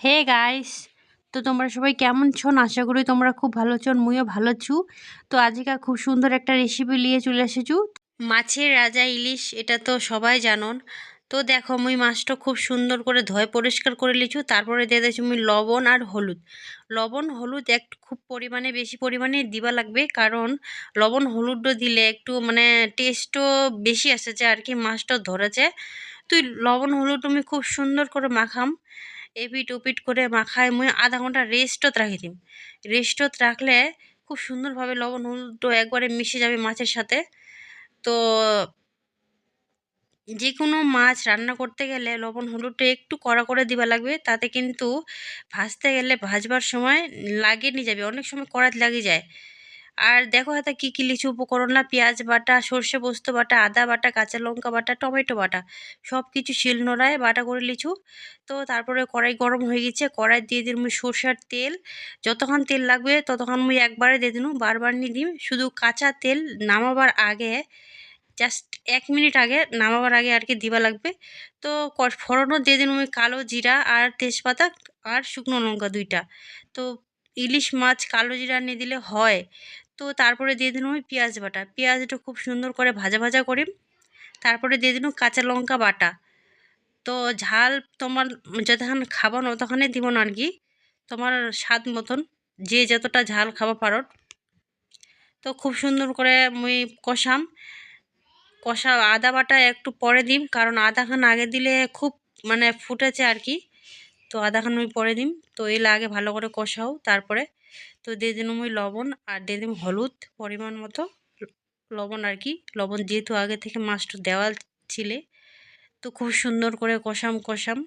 Hey guys, তো তোমরা সবাই কেমন ছোন? আশা করি তোমরা খুব ভালো ছোন, মুইও ভালো ছু তো আজকে খুব সুন্দর একটা রেসিপি নিয়ে চলে এসেছু। মাছের রাজা ইলিশ, এটা তো সবাই জানন। তো দেখো, মুই মাছটা খুব সুন্দর করে ধোয় পরিষ্কার করে লিছু তারপরে দিয়ে দিয়েছি মুই লবণ আর হলুদ। লবণ, হলুদ একটু খুব পরিমাণে, বেশি পরিমাণে দিবা লাগবে। কারণ লবণ, হলুদও দিলে একটু মানে টেস্টও বেশি আসেছে আর কি, মাছটা ধরেছে। তুই লবণ হলুদ তুমি খুব সুন্দর করে মাখাম। এপিট ওপিট করে মাখায়, মুই আধা ঘণ্টা রেস্টত রাখি দিম। রেস্টত রাখলে খুব সুন্দরভাবে লবণ হলুদও একবারে মিশে যাবে মাছের সাথে। তো যে কোনো মাছ রান্না করতে গেলে লবণ হলুদটা একটু কড়া করে দিবা লাগবে, তাতে কিন্তু ভাজতে গেলে ভাজবার সময় লাগিয়ে নিয়ে যাবে। অনেক সময় কড়াতে লাগে যায়। আর দেখো হাতে কী কী লিচু উপকরণ না? পেঁয়াজ বাটা, সর্ষে পোস্ত বাটা, আদা বাটা, কাঁচা লঙ্কা বাটা, টমেটো বাটা সব কিছু শিলনোড়ায় বাটা করে লিচু। তো তারপরে কড়াই গরম হয়ে গেছে, কড়াই দিয়ে দিন মুই সর্ষার তেল। যতক্ষণ তেল লাগবে ততক্ষণ মুই একবারে দিয়ে দিন বারবার নিয়ে দিম শুধু কাঁচা তেল নামাবার আগে জাস্ট এক মিনিট আগে নামাবার আগে আর কি দিবা লাগবে। তো ফোড়নও দিয়ে দিন আমি কালো জিরা আর তেজপাতা আর শুকনো লঙ্কা দুইটা। তো ইলিশ মাছ কালো জিরা নিয়ে দিলে হয়। তো তারপরে দিয়ে দিন ওই পেঁয়াজ বাটা। পেঁয়াজটা খুব সুন্দর করে ভাজা ভাজা করি, তারপরে দিয়ে দিন কাঁচা লঙ্কা বাটা। তো ঝাল তোমার যতক্ষণ খাব না ততক্ষণে দিব না আর কি তোমার স্বাদ মতন, যে যতটা ঝাল খাব পারো। তো খুব সুন্দর করে মুই কষাম। কষা আদা বাটা একটু পরে দিম, কারণ আদাখান আগে দিলে খুব মানে ফুটেছে আর কি তো আদাখান আমি পরে দিম। তো এলে আগে ভালো করে কষাও, তারপরে তো দিয়ে দিন ওই লবণ আর দিয়ে দিন হলুদ পরিমাণ মতো লবণ আর কি। লবণ যেহেতু আগে থেকে মাছটা দেওয়া ছিলে, তো খুব সুন্দর করে কষাম কষাম।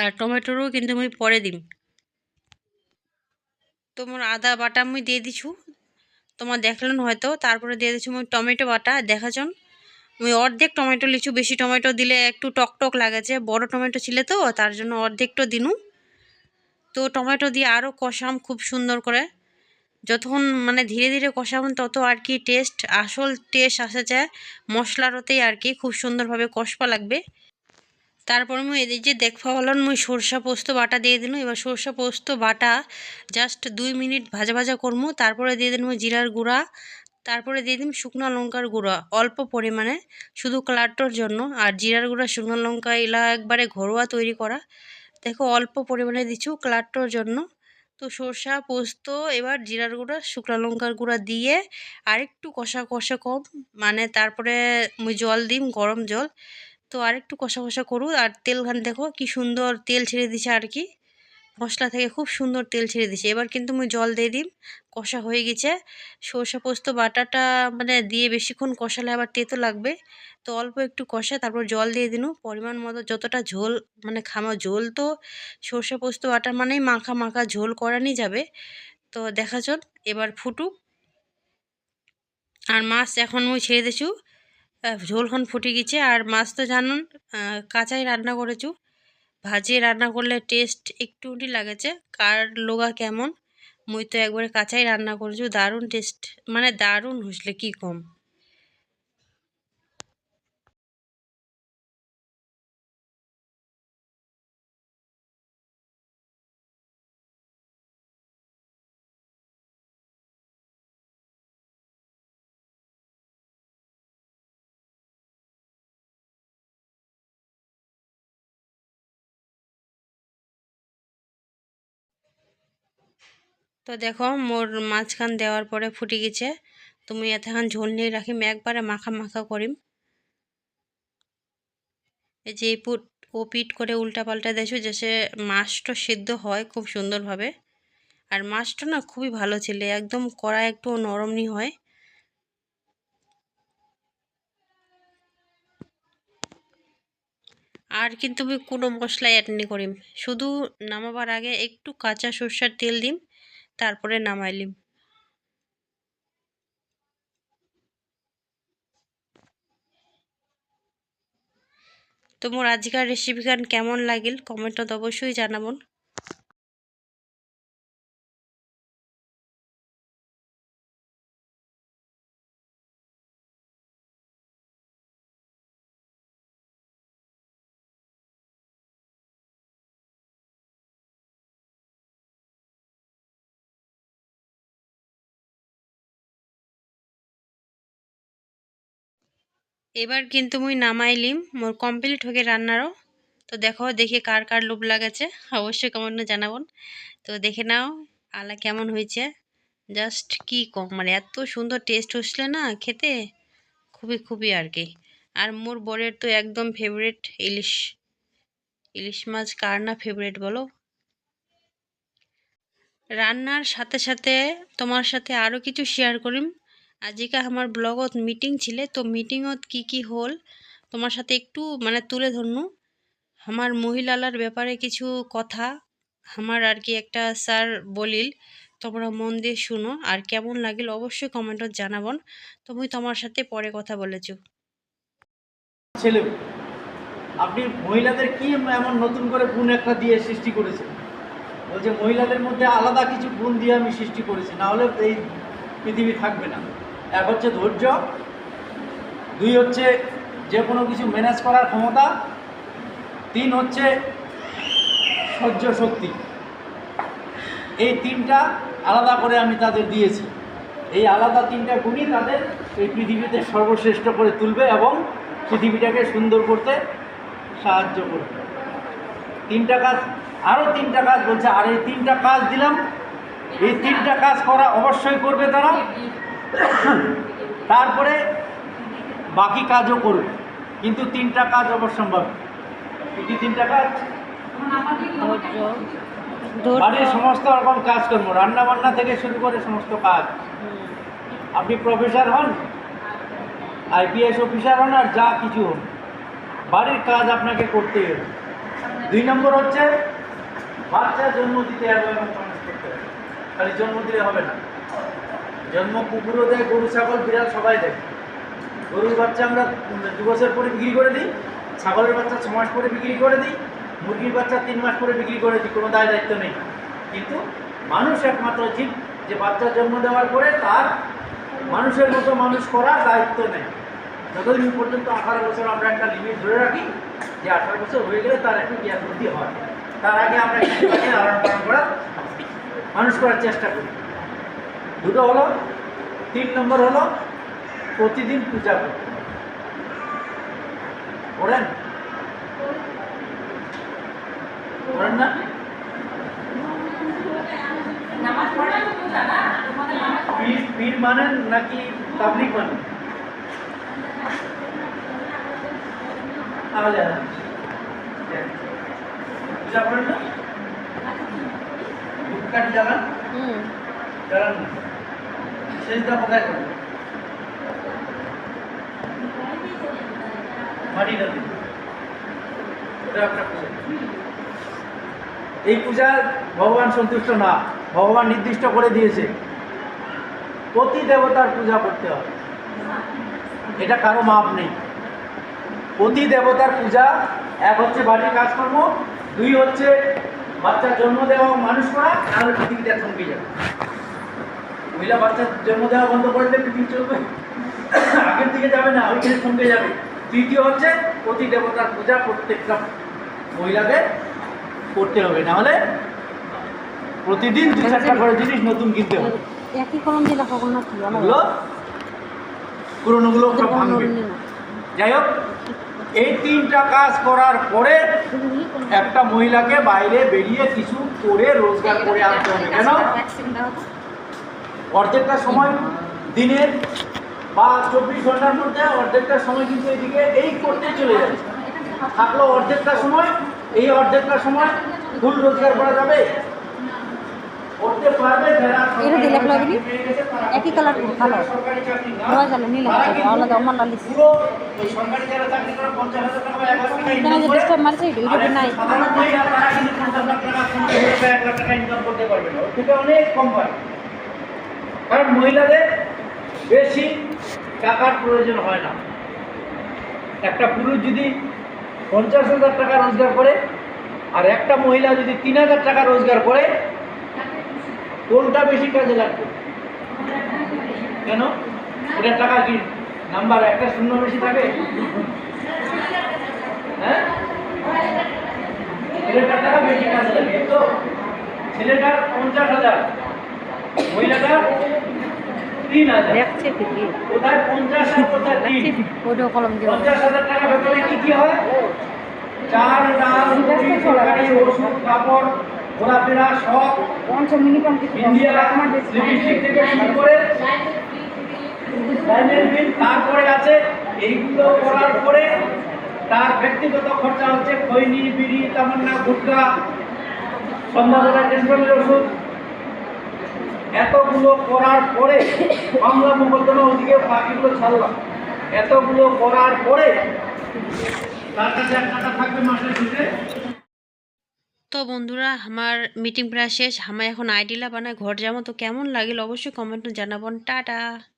আর টমেটোরও কিন্তু আমি পরে দিম। তোমার আদা বাটা আমি দিয়ে দিছু। তোমার দেখলেন হয়তো, তারপরে দিয়ে দিচ্ছি আমি টমেটো বাটা। দেখা দেখাছন আমি অর্ধেক টমেটো লিচু, বেশি টমেটো দিলে একটু টক টক লাগেছে বড় টমেটো ছিলে তো, তার জন্য অর্ধেকটা দিনু। তো টমেটো দিয়ে আরও কষাম খুব সুন্দর করে। যতক্ষণ মানে ধীরে ধীরে কষাবেন তত আর কি টেস্ট আসল টেস্ট আসা যায়। মশলারতেই আর কি খুব সুন্দরভাবে কষপা লাগবে। তারপর মুই এই যে দেখবা হলাম মুই সরষা পোস্ত বাটা দিয়ে দিন এবার সরষা পোস্ত বাটা জাস্ট দুই মিনিট ভাজা ভাজা করব। তারপরে দিয়ে দিন জিরার গুঁড়া। তারপরে দিয়ে দিন শুকনো লঙ্কার গুঁড়া, অল্প পরিমাণে। শুধু কালারটার জন্য। আর জিরার গুঁড়া, শুকনো লঙ্কা, এলা একবারে ঘরোয়া তৈরি করা। দেখো অল্প পরিমাণে দিচ্ছি কালারটার জন্য। তো সর্ষা, পোস্ত, এবার জিরার গুঁড়া, শুকনো লঙ্কার গুঁড়া দিয়ে আরেকটু কষা কষা কম মানে তারপরে জল দিম, গরম জল। তো আরেকটু কষা কষা করুন। আর তেলখান দেখো কি সুন্দর তেল ছেড়ে দিছে আর কি। মশলা থেকে খুব সুন্দর তেল ছেড়ে দিছে এবার কিন্তু মুই জল দিয়ে দিম কষা হয়ে গেছে। সর্ষে পোস্ত, বাটাটা মানে দিয়ে বেশিক্ষণ কষালে আবার তেতো লাগবে। তো অল্প একটু কষা, তারপর জল দিয়ে দিন। পরিমাণ মতো যতটা ঝোল মানে খামা ঝোল তো সর্ষে পোস্ত বাটা মানেই মাখা মাখা ঝোল করানি যাবে। তো দেখা চল এবার ফুটুক। আর মাছ এখন মুই ছেড়ে দিছু ঝোলখন ফুটে গেছে। আর মাছ তো জানুন কাঁচাই রান্না করেছু। ভাজিয়ে রান্না করলে টেস্ট একটুটি লাগেছে কার লোগা কেমন? মুই তো একবারে কাঁচাই রান্না করেছি দারুণ টেস্ট মানে দারুণ হসলে কি কম? তো দেখো, মোর মাঝখান দেওয়ার পরে ফুটে গেছে। তুমি এতক্ষণ ঝোল নিয়ে রাখিম একবারে মাখা মাখা করিম। এই যে পুট, ও পিট করে উল্টা পাল্টা দেছো যে মাছটা সিদ্ধ হয় খুব সুন্দরভাবে। আর মাছটা না খুবই ভালো ছিল, একদম কড়া একটু নরমই হয়। আর কিন্তু আমি কোনো মশলা অ্যাড নি করিম। শুধু নামাবার আগে একটু কাঁচা সর্ষার তেল দিম। তারপরে নামাইলিম। তো মোর আজকের রেসিপি খান কেমন লাগিল? কমেন্টত অবশ্যই জানাবন। এবার কিন্তু মুই নামাইলিম মোর কমপ্লিট হয়ে রান্নারও। তো দেখো, দেখি কার কার লোভ লাগাছে। অবশ্যই কমেন্টে জানাবন। তো দেখে নাও, আলা কেমন হয়েছে। জাস্ট কি কম মানে এত সুন্দর টেস্ট হচ্ছিল না খেতে। খুবই খুবই আর কি। আর মোর বরের তো একদম ফেভারিট ইলিশ। ইলিশ মাছ কার না ফেভারিট বলো? রান্নার সাথে সাথে তোমার সাথে আরও কিছু শেয়ার করিম। আজিকা আমার ব্লগত মিটিং ছিলে, তো মিটিংত কি কি হল তোমার সাথে একটু মানে তুলে ধরনু। আমার মহিলালার ব্যাপারে কিছু কথা আমার আর কি একটা স্যার বলিল, তোমরা মন দিয়ে শুনো, আর কেমন লাগিল অবশ্যই কমেন্টত জানাবন। তো মুই তোমার সাথে পরে কথা বলেছ। ছেলে আপনি মহিলাদের কি এমন নতুন করে গুণ একটা দিয়ে সৃষ্টি করেছেন? বলছে, মহিলাদের মধ্যে আলাদা কিছু গুণ দিয়ে আমি সৃষ্টি করেছি না হলে এই পৃথিবী থাকবে না। এক হচ্ছে ধৈর্য, দুই হচ্ছে যে কোনো কিছু ম্যানেজ করার ক্ষমতা, তিন হচ্ছে সহ্য শক্তি। এই তিনটা আলাদা করে আমি তাদের দিয়েছি। এই আলাদা তিনটা গুণই তাদের এই পৃথিবীতে সর্বশ্রেষ্ঠ করে তুলবে এবং পৃথিবীটাকে সুন্দর করতে সাহায্য করবে। তিনটা কাজ আরও তিনটা কাজ বলছে, আর এই তিনটা কাজ দিলাম এই তিনটা কাজ করা অবশ্যই করবে তারা। তারপরে বাকি কাজও করবে। কিন্তু তিনটা কাজ অবশ্যম্ভাব। কি তিনটা কাজ? বাড়ির সমস্ত রকম কাজকর্ম রান্না বান্না থেকে শুরু করে সমস্ত কাজ। আপনি প্রফেসর হন, আইপিএস অফিসার হন, আর যা কিছু হন, বাড়ির কাজ আপনাকে করতে হবে। দুই নম্বর হচ্ছে বাচ্চা জন্ম দিতে হবে। খালি জন্ম দিলে হবে না। জন্ম কুকুরও দেয়, গরু, ছাগল, বিড়াল সবাই দেয়। গরুর বাচ্চা আমরা দু বছর পরে বিক্রি করে দিই, ছাগলের বাচ্চা ছ মাস পরে বিক্রি করে দিই, মুরগির বাচ্চা তিন মাস পরে বিক্রি করে দিই, কোনো দায় দায়িত্ব নেই। কিন্তু মানুষ একমাত্র জীব যে বাচ্চা জন্ম দেওয়ার পরে তার মানুষের মতো মানুষ করার দায়িত্ব নেই। যতদিন পর্যন্ত আঠারো বছর আমরা একটা লিমিট ধরে রাখি, যে আঠারো বছর হয়ে গেলে তার একটু জ্ঞান বুদ্ধি হয়। তার আগে আমরা কিছুটাকে লালন পালন মানুষ করার চেষ্টা করি। দুটো হলো তিন নম্বর হলো প্রতিদিন পূজা করি করেন? করেন না? পীর মানেন নাকি তাবলিক মানেন? আলাদা। পূজা করেন না? সেজদা কোথায় ওটা আপনার পূজা। এই পূজা ভগবান সন্তুষ্ট না। ভগবান নির্দিষ্ট করে দিয়েছে। প্রতি দেবতার পূজা করতে হবে। এটা কারও মাপ নেই। প্রতি দেবতার পূজা এক হচ্ছে বাড়ির কাজকর্ম দুই হচ্ছে বাচ্চার জন্ম দেওয়া মানুষ করা তাহলে পৃথিবীটা থমকে যাবে। মহিলা বাচ্চার জন্ম দেওয়া বন্ধ করে দিলে পৃথিবী চলবে। আগের দিকে যাবে না ওইখানে থমকে যাবে। তৃতীয় হচ্ছে প্রতি দেবতার পূজা প্রত্যেকটা মহিলাদের করতে হবে। নাহলে প্রতিদিন দু চারটা করে জিনিস নতুন কিনতে হবে। একই কলম না পুরোনোগুলো ভাঙবে। যাই হোক এই তিনটা কাজ করার পরে একটা মহিলাকে বাইরে বেরিয়ে কিছু করে রোজগার করে আনতে হবে। কেন? অর্ধেকটা সময় দিনের বা চব্বিশ ঘণ্টার মধ্যে অর্ধেকটা সময় কিন্তু এদিকে এই করতে চলে যাচ্ছে থাকল অর্ধেকটা সময়, এই অর্ধেকটা সময় ফুল রোজগার করা যাবে। এটা তারা একই কালার ভালো। দেওয়া গেল নীল আলাদা আমার লাল যে ডিস্টার্ব মারছে এটা নাই। কারণ মহিলাদের বেশি টাকার প্রয়োজন হয় না। একটা পুরুষ যদি পঞ্চাশ হাজার টাকা রোজগার করে আর একটা মহিলা যদি তিন হাজার টাকা রোজগার করে কোনটা বেশি কাজে লাগবে? কেন? এটা টাকা কি? নাম্বার একটা শূন্য বেশি থাকে? হ্যাঁ? ছেলেটার টাকা বেশি কাজে লাগে তো। ছেলেটার পঞ্চাশ হাজার মহিলাটার তিন হাজার। কোথায় পঞ্চাশ আর কোথায় তিন? পঞ্চাশ হাজার টাকা বেতনে কি কি হয়? ডাল মুড়ি ওষুধ কাপড় ঘোরাফেরা সব লিপস্টিক থেকে শুরু করে লাইনের বিল তারপরে আছে এইগুলো করার পরে তার ব্যক্তিগত খরচা হচ্ছে খৈনি বিড়ি তামান্না গুটকা সন্ধ্যাবেলা টেনশনের ওষুধ। এতগুলো করার পরে মামলা মোকদ্দমা ওদিকে বাকিগুলো ছাড়লাম এতগুলো করার পরে তার কাছে এক টাকা থাকবে মাসের শেষে। তো বন্ধুরা, আমার মিটিং প্রায় শেষ। আমার এখন আইডিলা বানায় ঘর যাব, তো কেমন লাগিল অবশ্যই কমেন্টে জানাবেন। টাটা!